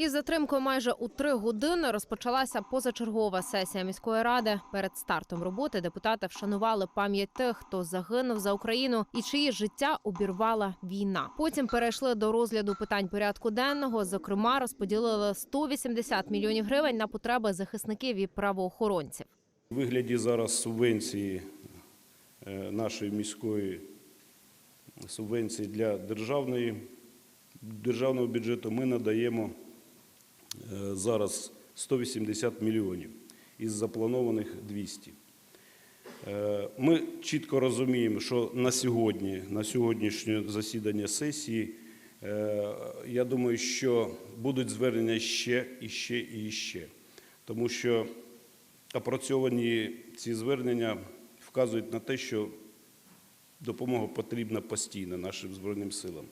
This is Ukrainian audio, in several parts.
Із затримкою майже у три години розпочалася позачергова сесія міської ради. Перед стартом роботи депутати вшанували пам'ять тих, хто загинув за Україну і чиї життя обірвала війна. Потім перейшли до розгляду питань порядку денного. Зокрема, розподілили 180 мільйонів гривень на потреби захисників і правоохоронців. У вигляді зараз субвенції е, нашої міської субвенції для державної, державного бюджету ми надаємо зараз 180 мільйонів із запланованих 200. Е, Ми чітко розуміємо, що на сьогодні, на сьогоднішнє засідання сесії, е, я думаю, що будуть звернення ще і ще і ще. Тому що опрацьовані ці звернення вказують на те, що допомога потрібна постійно нашим Збройним силам.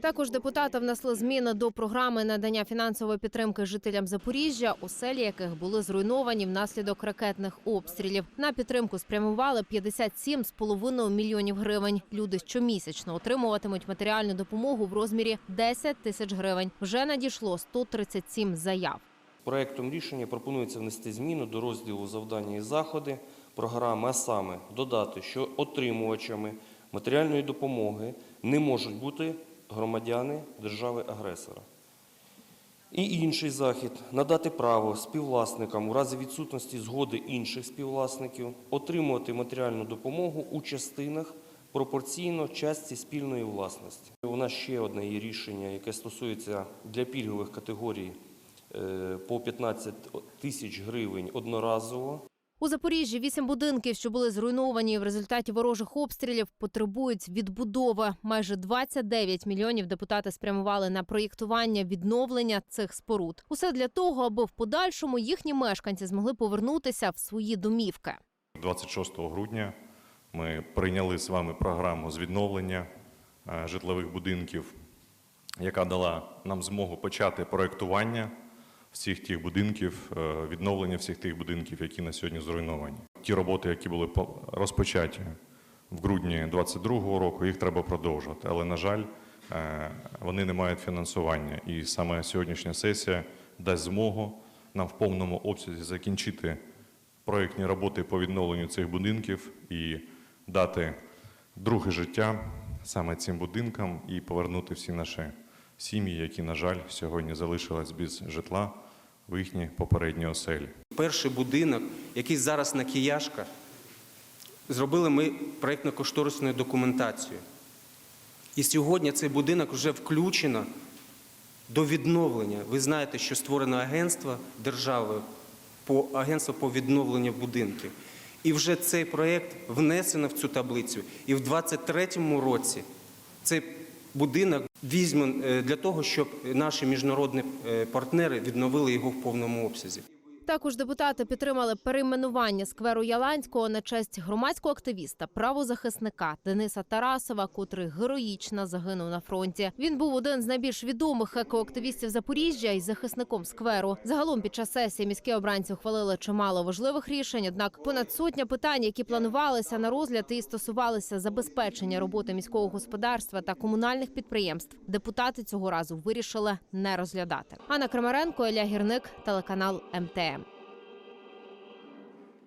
Також депутати внесли зміни до програми надання фінансової підтримки жителям Запоріжжя, оселі яких були зруйновані внаслідок ракетних обстрілів. На підтримку спрямували 57,5 мільйонів гривень. Люди щомісячно отримуватимуть матеріальну допомогу в розмірі 10 тисяч гривень. Вже надійшло 137 заяв. Проектом рішення пропонується внести зміну до розділу завдання і заходи програми, а саме додати, що отримувачами матеріальної допомоги не можуть бути громадяни держави-агресора. І інший захід надати право співвласникам у разі відсутності згоди інших співвласників отримувати матеріальну допомогу у частинах пропорційно частці спільної власності. У нас ще одне є рішення, яке стосується для пільгових категорій е, по 15 тисяч гривень одноразово. У Запоріжжі вісім будинків, що були зруйновані в результаті ворожих обстрілів, потребують відбудови. Майже 29 мільйонів депутати спрямували на проєктування відновлення цих споруд. Усе для того, аби в подальшому їхні мешканці змогли повернутися в свої домівки. 26 грудня ми прийняли з вами програму з відновлення е, житлових будинків, яка дала нам змогу почати проектування всіх тих будинків, е, відновлення всіх тих будинків, які на сьогодні зруйновані. Ті роботи, які були по- розпочаті в грудні 2022 року, їх треба продовжувати. Але, на жаль, е, вони не мають фінансування. І саме сьогоднішня сесія дасть змогу нам в повному обсязі закінчити проєктні роботи по відновленню цих будинків і дати друге життя саме цим будинкам і повернути всі наші сім'ї, які, на жаль, сьогодні залишились без житла в їхні попередні оселі. Перший будинок, який зараз на Кияшка, зробили ми проєктно-кошторисну документацію. І сьогодні цей будинок вже включено до відновлення. Ви знаєте, що створено агентство держави по агентство по відновленню будинків. І вже цей проєкт внесено в цю таблицю. І в 2023 році цей будинок візьме е, для того, щоб наші міжнародні е, партнери відновили його в повному обсязі. Також депутати підтримали перейменування скверу Яланського на честь громадського активіста, правозахисника Дениса Тарасова, котрий героїчно загинув на фронті. Він був один з найбільш відомих екоактивістів Запоріжжя і захисником скверу. Загалом під час сесії міські обранці ухвалили чимало важливих рішень. Однак понад сотня питань, які планувалися на розгляд і стосувалися забезпечення роботи міського господарства та комунальних підприємств, депутати цього разу вирішили не розглядати. Анна Крамаренко, Ілля Гірник, телеканал МТМ.